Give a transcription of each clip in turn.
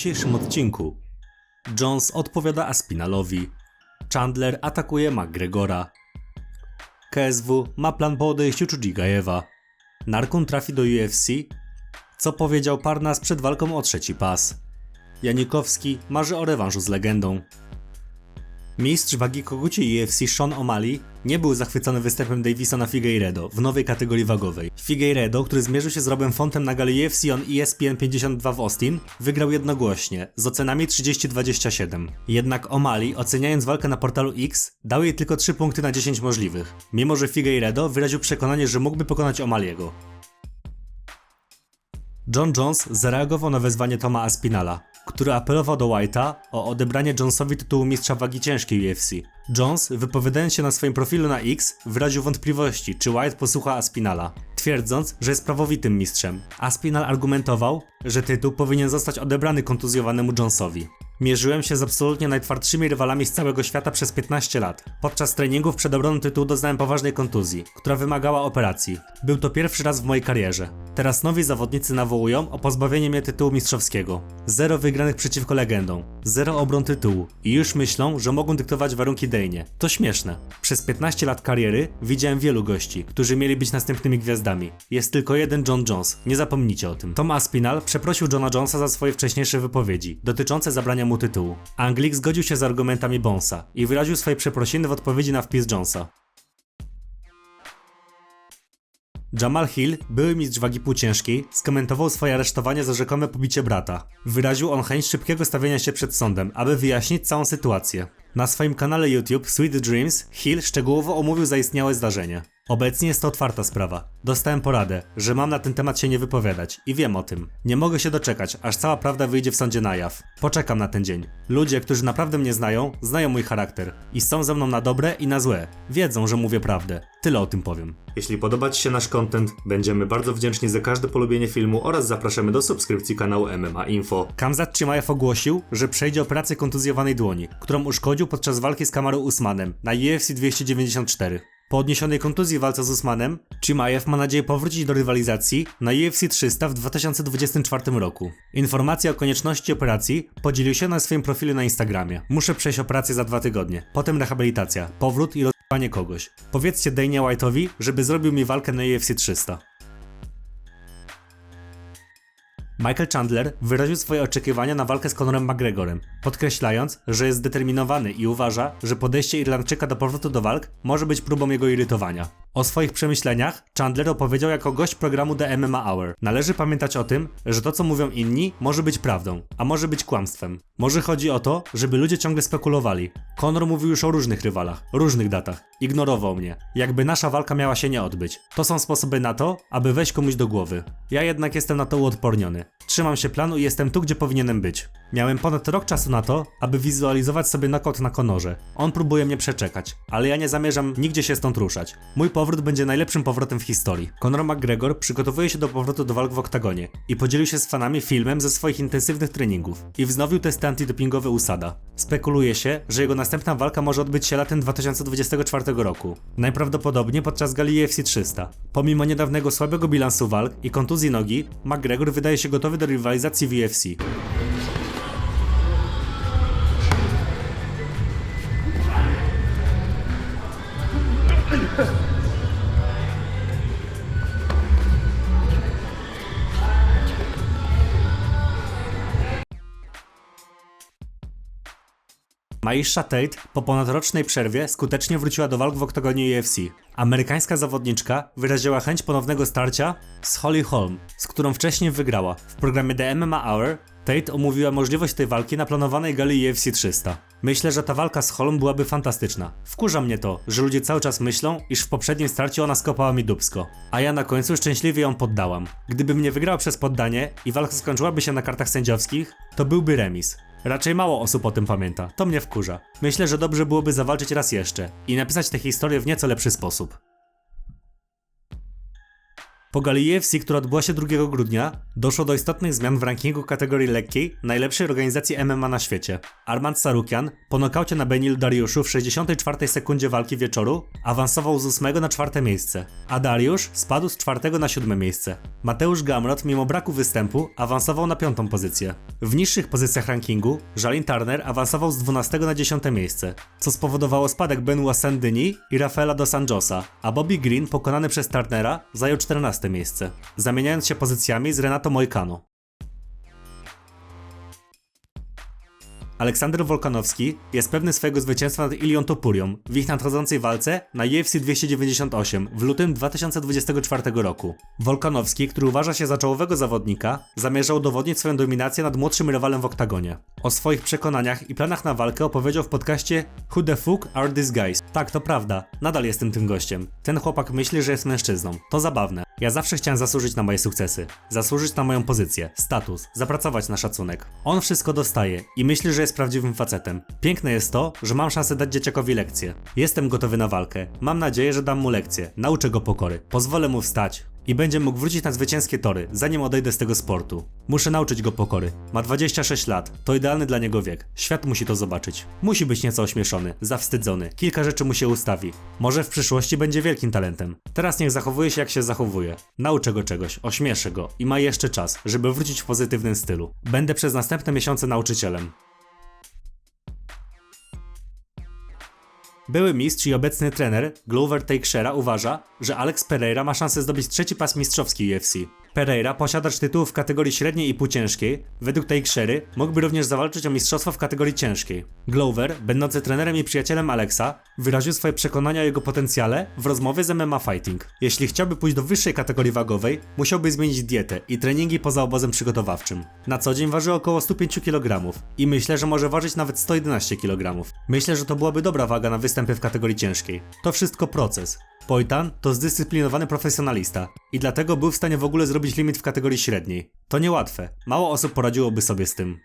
dzisiejszym odcinku. Jones odpowiada Aspinalowi, Chandler atakuje McGregora, KSW ma plan po odejściu Chujigajewa, Narkun trafi do UFC, co powiedział Parnas przed walką o trzeci pas, Janikowski marzy o rewanżu z legendą. Mistrz wagi koguci UFC Sean O'Malley nie był zachwycony występem Davisona Figueiredo w nowej kategorii wagowej. Figueiredo, który zmierzył się z Robem Fontem na gali UFC on E ESPN 52 w Austin, wygrał jednogłośnie, z ocenami 30-27. Jednak O'Malley, oceniając walkę na portalu X, dał jej tylko 3 punkty na 10 możliwych, mimo że Figueiredo wyraził przekonanie, że mógłby pokonać O'Malley'ego. John Jones zareagował na wezwanie Toma Aspinala, który apelował do White'a o odebranie Jonesowi tytułu mistrza wagi ciężkiej UFC. Jones, wypowiadając się na swoim profilu na X, wyraził wątpliwości, czy White posłucha Aspinala, twierdząc, że jest prawowitym mistrzem. Aspinal argumentował, że tytuł powinien zostać odebrany kontuzjowanemu Jonesowi. Mierzyłem się z absolutnie najtwardszymi rywalami z całego świata przez 15 lat. Podczas treningów przed obroną tytułu doznałem poważnej kontuzji, która wymagała operacji. Był to pierwszy raz w mojej karierze. Teraz nowi zawodnicy nawołują o pozbawienie mnie tytułu mistrzowskiego. Zero wygranych przeciwko legendom, zero obron tytułu i już myślą, że mogą dyktować warunki Dejnie. To śmieszne. Przez 15 lat kariery widziałem wielu gości, którzy mieli być następnymi gwiazdami. Jest tylko jeden John Jones, nie zapomnijcie o tym. Tom Aspinall przeprosił Johna Jonesa za swoje wcześniejsze wypowiedzi dotyczące zabrania mu tytułu. Anglik zgodził się z argumentami Bonesa i wyraził swoje przeprosiny w odpowiedzi na wpis Jonesa. Jamal Hill, były mistrz wagi półciężkiej, skomentował swoje aresztowanie za rzekome pobicie brata. Wyraził on chęć szybkiego stawienia się przed sądem, aby wyjaśnić całą sytuację. Na swoim kanale YouTube Sweet Dreams Hill szczegółowo omówił zaistniałe zdarzenie. Obecnie jest to otwarta sprawa. Dostałem poradę, że mam na ten temat się nie wypowiadać i wiem o tym. Nie mogę się doczekać, aż cała prawda wyjdzie w sądzie na jaw. Poczekam na ten dzień. Ludzie, którzy naprawdę mnie znają, znają mój charakter i są ze mną na dobre i na złe. Wiedzą, że mówię prawdę. Tyle o tym powiem. Jeśli podoba Ci się nasz content, będziemy bardzo wdzięczni za każde polubienie filmu oraz zapraszamy do subskrypcji kanału MMA Info. Kamzat Chimaev ogłosił, że przejdzie operację kontuzjowanej dłoni, którą uszkodził podczas walki z Kamaru Usmanem na UFC 294. Po odniesionej kontuzji w walce z Usmanem, Chimaev ma nadzieję powrócić do rywalizacji na UFC 300 w 2024 roku. Informacje o konieczności operacji podzielił się na swoim profilu na Instagramie. Muszę przejść operację za dwa tygodnie, potem rehabilitacja, powrót i rozpanie kogoś. Powiedzcie Danie White'owi, żeby zrobił mi walkę na UFC 300. Michael Chandler wyraził swoje oczekiwania na walkę z Conorem McGregorem, podkreślając, że jest zdeterminowany i uważa, że podejście Irlandczyka do powrotu do walk może być próbą jego irytowania. O swoich przemyśleniach Chandler opowiedział jako gość programu The MMA Hour. Należy pamiętać o tym, że to co mówią inni może być prawdą, a może być kłamstwem. Może chodzi o to, żeby ludzie ciągle spekulowali. Conor mówił już o różnych rywalach, różnych datach. Ignorował mnie. Jakby nasza walka miała się nie odbyć. To są sposoby na to, aby wejść komuś do głowy. Ja jednak jestem na to uodporniony. Trzymam się planu i jestem tu, gdzie powinienem być. Miałem ponad rok czasu na to, aby wizualizować sobie knockout na Konorze. On próbuje mnie przeczekać, ale ja nie zamierzam nigdzie się stąd ruszać. Mój powrót będzie najlepszym powrotem w historii. Conor McGregor przygotowuje się do powrotu do walk w oktagonie i podzielił się z fanami filmem ze swoich intensywnych treningów i wznowił testy antydopingowe USADA. Spekuluje się, że jego następna walka może odbyć się latem 2024 roku. Najprawdopodobniej podczas gali UFC 300. Pomimo niedawnego słabego bilansu walk i kontuzji nogi, McGregor wydaje się gotowy do rywalizacji w UFC. Maisha Tate po ponadrocznej przerwie skutecznie wróciła do walk w oktagonie UFC. Amerykańska zawodniczka wyraziła chęć ponownego starcia z Holly Holm, z którą wcześniej wygrała. W programie The MMA Hour Tate omówiła możliwość tej walki na planowanej gali UFC 300. Myślę, że ta walka z Holm byłaby fantastyczna. Wkurza mnie to, że ludzie cały czas myślą, iż w poprzednim starcie ona skopała mi dubsko, a ja na końcu szczęśliwie ją poddałam. Gdybym nie wygrała przez poddanie i walka skończyłaby się na kartach sędziowskich, to byłby remis. Raczej mało osób o tym pamięta, to mnie wkurza. Myślę, że dobrze byłoby zawalczyć raz jeszcze i napisać tę historię w nieco lepszy sposób. Po gali która odbyła się 2 grudnia, doszło do istotnych zmian w rankingu kategorii lekkiej najlepszej organizacji MMA na świecie. Armand Sarukian po nokaucie na Benil Dariuszu w 64 sekundzie walki wieczoru awansował z 8 na 4 miejsce, a Dariusz spadł z 4 na 7 miejsce. Mateusz Gamrot mimo braku występu awansował na 5 pozycję. W niższych pozycjach rankingu Jalin Turner awansował z 12 na 10 miejsce, co spowodowało spadek Benoit Saint-Denis i Rafaela dos Anjosa, a Bobby Green pokonany przez Turnera zajął 14 miejsce, zamieniając się pozycjami z Renato Moicano. Aleksander Wolkanowski jest pewny swojego zwycięstwa nad Ilią Topurią w ich nadchodzącej walce na UFC 298 w lutym 2024 roku. Wolkanowski, który uważa się za czołowego zawodnika, zamierza udowodnić swoją dominację nad młodszym rywalem w oktagonie. O swoich przekonaniach i planach na walkę opowiedział w podcaście Who the fuck are these guys? Tak, to prawda, nadal jestem tym gościem. Ten chłopak myśli, że jest mężczyzną. To zabawne. Ja zawsze chciałem zasłużyć na moje sukcesy, zasłużyć na moją pozycję, status, zapracować na szacunek. On wszystko dostaje i myśli, że jest prawdziwym facetem. Piękne jest to, że mam szansę dać dzieciakowi lekcję. Jestem gotowy na walkę. Mam nadzieję, że dam mu lekcję. Nauczę go pokory. Pozwolę mu wstać. I będzie mógł wrócić na zwycięskie tory, zanim odejdę z tego sportu. Muszę nauczyć go pokory. Ma 26 lat, to idealny dla niego wiek. Świat musi to zobaczyć. Musi być nieco ośmieszony, zawstydzony, kilka rzeczy mu się ustawi. Może w przyszłości będzie wielkim talentem. Teraz niech zachowuje się jak się zachowuje. Nauczę go czegoś, ośmieszę go i ma jeszcze czas, żeby wrócić w pozytywnym stylu. Będę przez następne miesiące nauczycielem. Były mistrz i obecny trener Glover Teixeira uważa, że Alex Pereira ma szansę zdobyć trzeci pas mistrzowski UFC. Pereira, posiadacz tytułów w kategorii średniej i półciężkiej, według Teixeiry mógłby również zawalczyć o mistrzostwo w kategorii ciężkiej. Glover, będący trenerem i przyjacielem Alexa, wyraził swoje przekonania o jego potencjale w rozmowie z MMA Fighting. Jeśli chciałby pójść do wyższej kategorii wagowej, musiałby zmienić dietę i treningi poza obozem przygotowawczym. Na co dzień waży około 105 kg i myślę, że może ważyć nawet 111 kg. Myślę, że to byłaby dobra waga na występy w kategorii ciężkiej. To wszystko proces. Pojtan to zdyscyplinowany profesjonalista i dlatego był w stanie w ogóle zrobić limit w kategorii średniej. To niełatwe. Mało osób poradziłoby sobie z tym.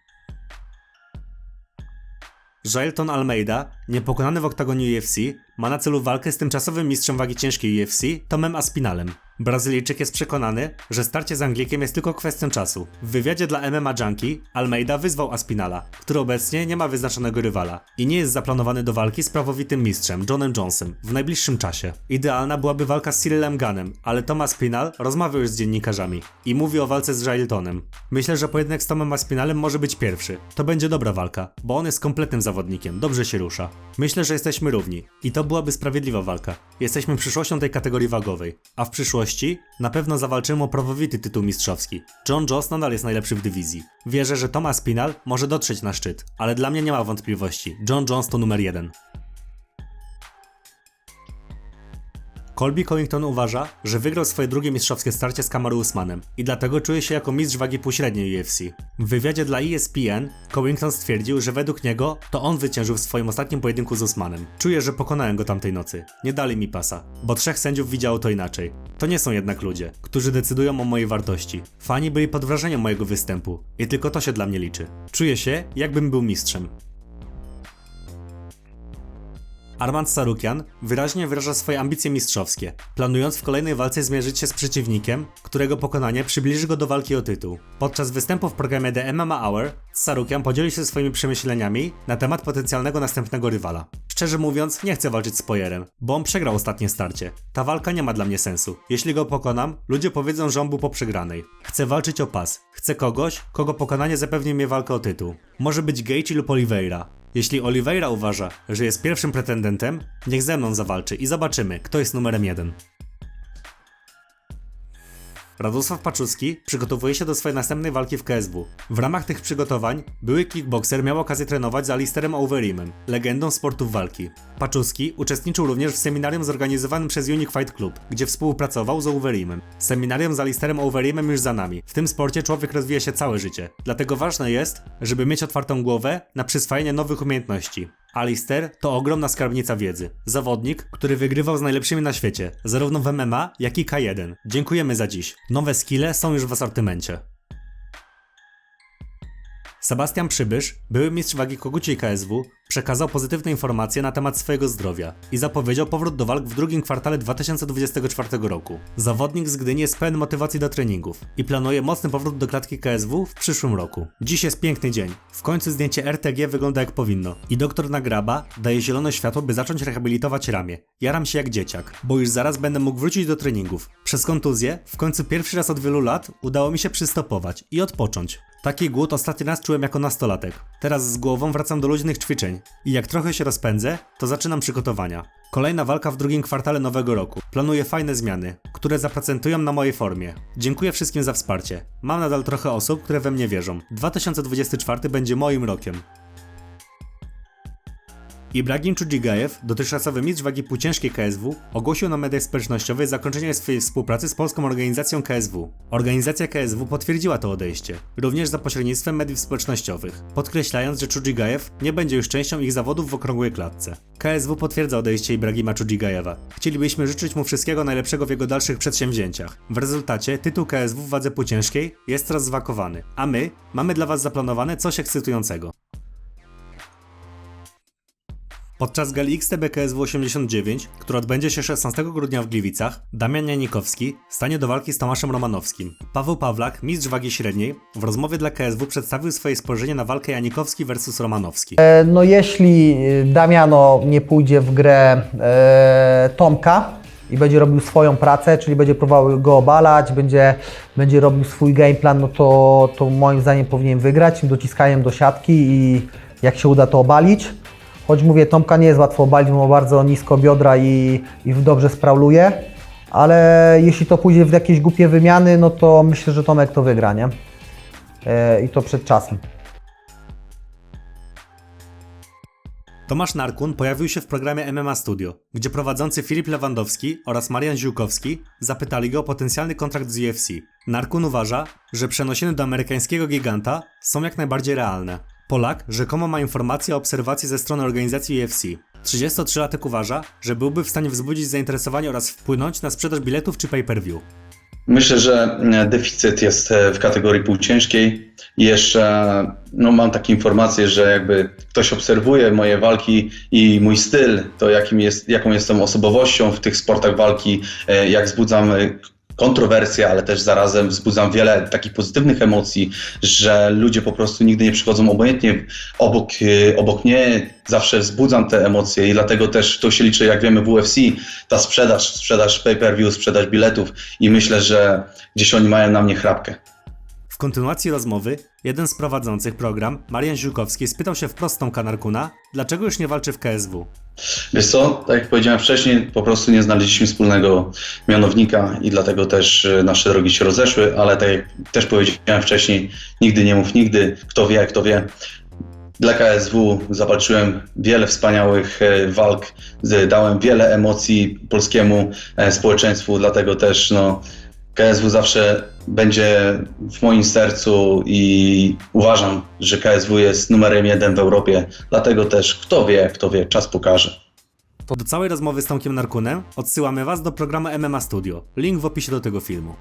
Jailton Almeida, niepokonany w oktagonie UFC, ma na celu walkę z tymczasowym mistrzem wagi ciężkiej UFC, Tomem Aspinalem. Brazylijczyk jest przekonany, że starcie z Anglikiem jest tylko kwestią czasu. W wywiadzie dla MMA Junkie Almeida wyzwał Aspinala, który obecnie nie ma wyznaczonego rywala i nie jest zaplanowany do walki z prawowitym mistrzem Johnem Jonesem w najbliższym czasie. Idealna byłaby walka z Cyrillem Gunnem, ale Tom Aspinal rozmawiał już z dziennikarzami i mówi o walce z Jailtonem. Myślę, że pojedynek z Tomem Aspinalem może być pierwszy. To będzie dobra walka, bo on jest kompletnym zawodnikiem, dobrze się rusza. Myślę, że jesteśmy równi i to byłaby sprawiedliwa walka. Jesteśmy przyszłością tej kategorii wagowej, a w przyszłości na pewno zawalczymy o prawowity tytuł mistrzowski. John Jones nadal jest najlepszy w dywizji. Wierzę, że Thomas Spinal może dotrzeć na szczyt, ale dla mnie nie ma wątpliwości. John Jones to numer jeden. Colby Covington uważa, że wygrał swoje drugie mistrzowskie starcie z Kamaru Usmanem i dlatego czuje się jako mistrz wagi półśredniej UFC. W wywiadzie dla ESPN Covington stwierdził, że według niego to on zwyciężył w swoim ostatnim pojedynku z Usmanem. Czuję, że pokonałem go tamtej nocy. Nie dali mi pasa, bo trzech sędziów widziało to inaczej. To nie są jednak ludzie, którzy decydują o mojej wartości. Fani byli pod wrażeniem mojego występu i tylko to się dla mnie liczy. Czuję się, jakbym był mistrzem. Armand Sarukian wyraźnie wyraża swoje ambicje mistrzowskie, planując w kolejnej walce zmierzyć się z przeciwnikiem, którego pokonanie przybliży go do walki o tytuł. Podczas występu w programie The MMA Hour, Sarukian podzielił się swoimi przemyśleniami na temat potencjalnego następnego rywala. Szczerze mówiąc, nie chcę walczyć z Pojerem, bo on przegrał ostatnie starcie. Ta walka nie ma dla mnie sensu. Jeśli go pokonam, ludzie powiedzą, że on był po przegranej. Chcę walczyć o pas. Chcę kogoś, kogo pokonanie zapewni mi walkę o tytuł. Może być Gaethje lub Oliveira. Jeśli Oliveira uważa, że jest pierwszym pretendentem, niech ze mną zawalczy i zobaczymy, kto jest numerem jeden. Radosław Paczuski przygotowuje się do swojej następnej walki w KSW. W ramach tych przygotowań były kickboxer miał okazję trenować z Alisterem Overeemem, legendą sportów walki. Paczuski uczestniczył również w seminarium zorganizowanym przez Unique Fight Club, gdzie współpracował z Overeemem. Seminarium z Alisterem Overeemem już za nami. W tym sporcie człowiek rozwija się całe życie. Dlatego ważne jest, żeby mieć otwartą głowę na przyswajanie nowych umiejętności. Alister to ogromna skarbnica wiedzy. Zawodnik, który wygrywał z najlepszymi na świecie, zarówno w MMA, jak i K1. Dziękujemy za dziś. Nowe skille są już w asortymencie. Sebastian Przybysz, były mistrz wagi koguciej KSW, przekazał pozytywne informacje na temat swojego zdrowia i zapowiedział powrót do walk w drugim kwartale 2024 roku. Zawodnik z Gdyni jest pełen motywacji do treningów i planuje mocny powrót do klatki KSW w przyszłym roku. Dziś jest piękny dzień. W końcu zdjęcie RTG wygląda jak powinno i doktor Nagraba daje zielone światło, by zacząć rehabilitować ramię. Jaram się jak dzieciak, bo już zaraz będę mógł wrócić do treningów. Przez kontuzję w końcu pierwszy raz od wielu lat udało mi się przystopować i odpocząć. Taki głód ostatni raz czułem jako nastolatek. Teraz z głową wracam do luźnych ćwiczeń i jak trochę się rozpędzę, to zaczynam przygotowania. Kolejna walka w drugim kwartale nowego roku. Planuję fajne zmiany, które zaprocentują na mojej formie. Dziękuję wszystkim za wsparcie. Mam nadal trochę osób, które we mnie wierzą. 2024 będzie moim rokiem. Ibrahim Czudzigajew, dotychczasowy mistrz wagi półciężkiej KSW, ogłosił na mediach społecznościowych zakończenie swojej współpracy z polską organizacją KSW. Organizacja KSW potwierdziła to odejście, również za pośrednictwem mediów społecznościowych, podkreślając, że Czudzigajew nie będzie już częścią ich zawodów w okrągłej klatce. KSW potwierdza odejście Ibrahima Czudzigajewa. Chcielibyśmy życzyć mu wszystkiego najlepszego w jego dalszych przedsięwzięciach. W rezultacie tytuł KSW w wadze półciężkiej jest teraz zwakowany, a my mamy dla Was zaplanowane coś ekscytującego. Podczas gali XTB KSW 89, która odbędzie się 16 grudnia w Gliwicach, Damian Janikowski stanie do walki z Tomaszem Romanowskim. Paweł Pawlak, mistrz wagi średniej, w rozmowie dla KSW przedstawił swoje spojrzenie na walkę Janikowski versus Romanowski. E, No jeśli e, Damiano nie pójdzie w grę e, Tomka i będzie robił swoją pracę, czyli będzie próbował go obalać, będzie, będzie robił swój game plan, no to, to moim zdaniem powinien wygrać dociskaniem do siatki i jak się uda to obalić. Choć mówię, Tomka nie jest łatwo obalić, bo ma bardzo nisko biodra i, i dobrze sprauluje, ale jeśli to pójdzie w jakieś głupie wymiany, no to myślę, że Tomek to wygra, nie? E, I to przed czasem. Tomasz Narkun pojawił się w programie MMA Studio, gdzie prowadzący Filip Lewandowski oraz Marian Ziółkowski zapytali go o potencjalny kontrakt z UFC. Narkun uważa, że przenosiny do amerykańskiego giganta są jak najbardziej realne. Polak rzekomo ma informacje o obserwacji ze strony organizacji UFC. 33-latek uważa, że byłby w stanie wzbudzić zainteresowanie oraz wpłynąć na sprzedaż biletów czy pay-per-view. Myślę, że e, deficyt jest e, w kategorii półciężkiej. Jeszcze no, mam takie informacje, że jakby ktoś obserwuje moje walki i mój styl, to jakim jest, jaką jestem osobowością w tych sportach walki, e, jak wzbudzam kontrowersje, ale też zarazem wzbudzam wiele takich pozytywnych emocji, że ludzie po prostu nigdy nie przychodzą obojętnie obok, e, obok mnie, zawsze wzbudzam te emocje i dlatego też to się liczy, jak wiemy w UFC, ta sprzedaż, sprzedaż pay-per-view, sprzedaż biletów i myślę, że gdzieś oni mają na mnie chrapkę. W kontynuacji rozmowy, jeden z prowadzących program, Marian Ziółkowski, spytał się wprost Tomka Narkuna, dlaczego już nie walczy w KSW. Wiesz co, tak jak powiedziałem wcześniej, po prostu nie znaleźliśmy wspólnego mianownika i dlatego też e, nasze drogi się rozeszły, ale tak jak też powiedziałem wcześniej, nigdy nie mów nigdy, kto wie, kto wie. Dla KSW zawalczyłem wiele wspaniałych e, walk, dałem wiele emocji polskiemu e, społeczeństwu, dlatego też no, KSW zawsze będzie w moim sercu i uważam, że KSW jest numerem jeden w Europie. Dlatego też, kto wie, kto wie, czas pokaże. Do całej rozmowy z Tomkiem Narkunem odsyłamy Was do programu MMA Studio. Link w opisie do tego filmu.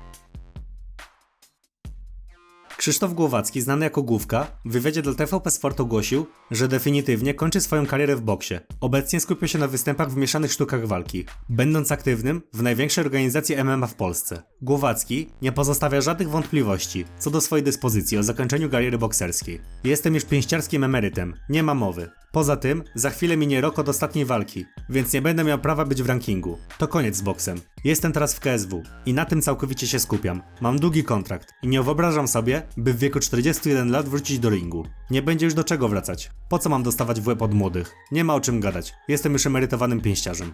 Krzysztof Głowacki, znany jako Główka, w wywiadzie dla TVP Sport ogłosił, że definitywnie kończy swoją karierę w boksie. Obecnie skupia się na występach w mieszanych sztukach walki, będąc aktywnym w największej organizacji MMA w Polsce. Głowacki nie pozostawia żadnych wątpliwości co do swojej dyspozycji o zakończeniu kariery bokserskiej. Jestem już pięściarskim emerytem, nie ma mowy. Poza tym, za chwilę minie rok od ostatniej walki, więc nie będę miał prawa być w rankingu. To koniec z boksem. Jestem teraz w KSW i na tym całkowicie się skupiam. Mam długi kontrakt i nie wyobrażam sobie, by w wieku 41 lat wrócić do ringu. Nie będzie już do czego wracać. Po co mam dostawać w łeb od młodych? Nie ma o czym gadać. Jestem już emerytowanym pięściarzem.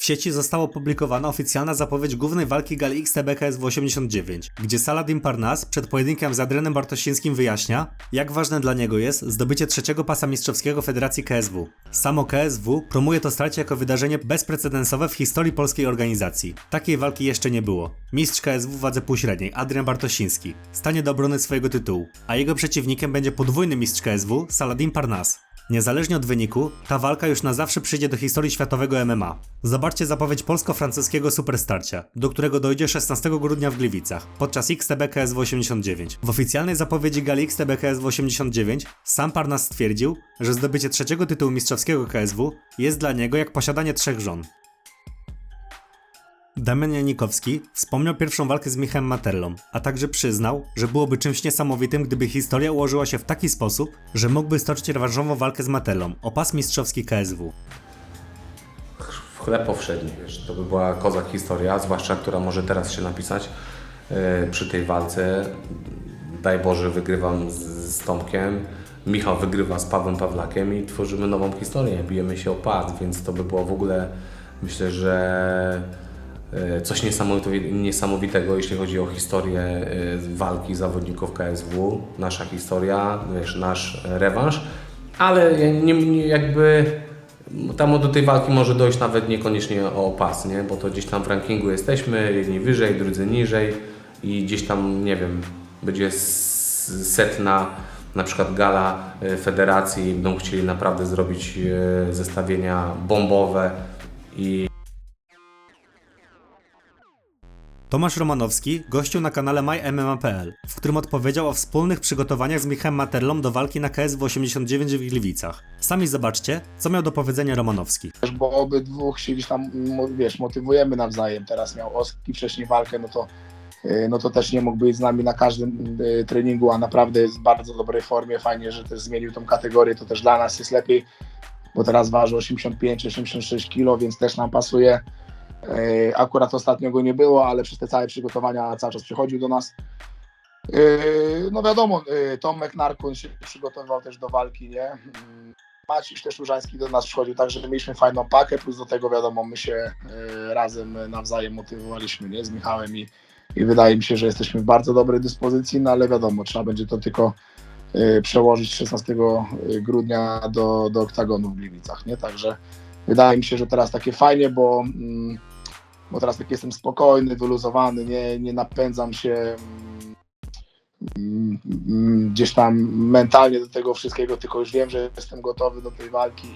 W sieci została opublikowana oficjalna zapowiedź głównej walki gali XTBKS w 89, gdzie Saladin Parnas przed pojedynkiem z Adrenem Bartosińskim wyjaśnia, jak ważne dla niego jest zdobycie trzeciego pasa mistrzowskiego Federacji KSW. Samo KSW promuje to starcie jako wydarzenie bezprecedensowe w historii polskiej organizacji. Takiej walki jeszcze nie było. Mistrz KSW w wadze półśredniej, Adrian Bartosiński, stanie do obrony swojego tytułu, a jego przeciwnikiem będzie podwójny mistrz KSW, Saladin Parnas. Niezależnie od wyniku, ta walka już na zawsze przyjdzie do historii światowego MMA. Zobaczcie zapowiedź polsko-francuskiego superstarcia, do którego dojdzie 16 grudnia w Gliwicach, podczas XTBKS 89. W oficjalnej zapowiedzi gali XTBKS 89 sam Parnas stwierdził, że zdobycie trzeciego tytułu mistrzowskiego KSW jest dla niego jak posiadanie trzech żon. Damian Janikowski wspomniał pierwszą walkę z Michałem Materlą, a także przyznał, że byłoby czymś niesamowitym, gdyby historia ułożyła się w taki sposób, że mógłby stoczyć rewanżową walkę z Materlą o pas mistrzowski KSW. w chleb powszedni, wiesz, to by była kozak historia, zwłaszcza która może teraz się napisać e, przy tej walce. Daj Boże, wygrywam z, z Tomkiem, Michał wygrywa z Pawłem Pawlakiem i tworzymy nową historię, bijemy się o pas, więc to by było w ogóle, myślę, że coś niesamowi- niesamowitego, jeśli chodzi o historię e, walki zawodników KSW, nasza historia, wiesz, nasz rewanż, ale nie, nie, jakby tam do tej walki może dojść nawet niekoniecznie o pas, nie? bo to gdzieś tam w rankingu jesteśmy, jedni wyżej, drudzy niżej i gdzieś tam, nie wiem, będzie setna na przykład gala e, federacji, będą chcieli naprawdę zrobić e, zestawienia bombowe i Tomasz Romanowski gościł na kanale MyMMA.pl, w którym odpowiedział o wspólnych przygotowaniach z Michałem Materlą do walki na KSW 89 w Gliwicach. Sami zobaczcie, co miał do powiedzenia Romanowski. Bo obydwóch się gdzieś tam, wiesz, motywujemy nawzajem. Teraz miał Oski wcześniej walkę, no to, yy, no to też nie mógł być z nami na każdym yy, treningu, a naprawdę jest w bardzo dobrej formie. Fajnie, że też zmienił tą kategorię, to też dla nas jest lepiej, bo teraz waży 85-86 kg, więc też nam pasuje. Yy, Akurat ostatnio go nie było, ale przez te całe przygotowania cały czas przychodził do nas. Yy, No wiadomo, yy, Tomek Narkun się przygotowywał też do walki, nie? Mm, Maciej też Różański do nas przychodził, także mieliśmy fajną pakę, plus do tego wiadomo, my się e, razem nawzajem motywowaliśmy nie? z Michałem i, i wydaje mi się, że jesteśmy w bardzo dobrej dyspozycji, no ale wiadomo, trzeba będzie to tylko e, przełożyć 16 grudnia do, do oktagonu w Gliwicach, nie? Także wydaje mi się, że teraz takie fajnie, bo, mm, bo teraz tak jestem spokojny, wyluzowany, nie, nie napędzam się mm, mm, gdzieś tam mentalnie do tego wszystkiego, tylko już wiem, że jestem gotowy do tej walki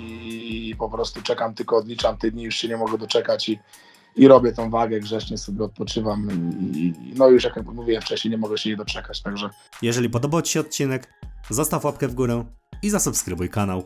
i, po prostu czekam, tylko odliczam te dni, już się nie mogę doczekać i, i robię tą wagę, grzecznie sobie odpoczywam i, no już jak mówiłem wcześniej, nie mogę się jej doczekać, także Jeżeli podobał Ci się odcinek, zostaw łapkę w górę i zasubskrybuj kanał.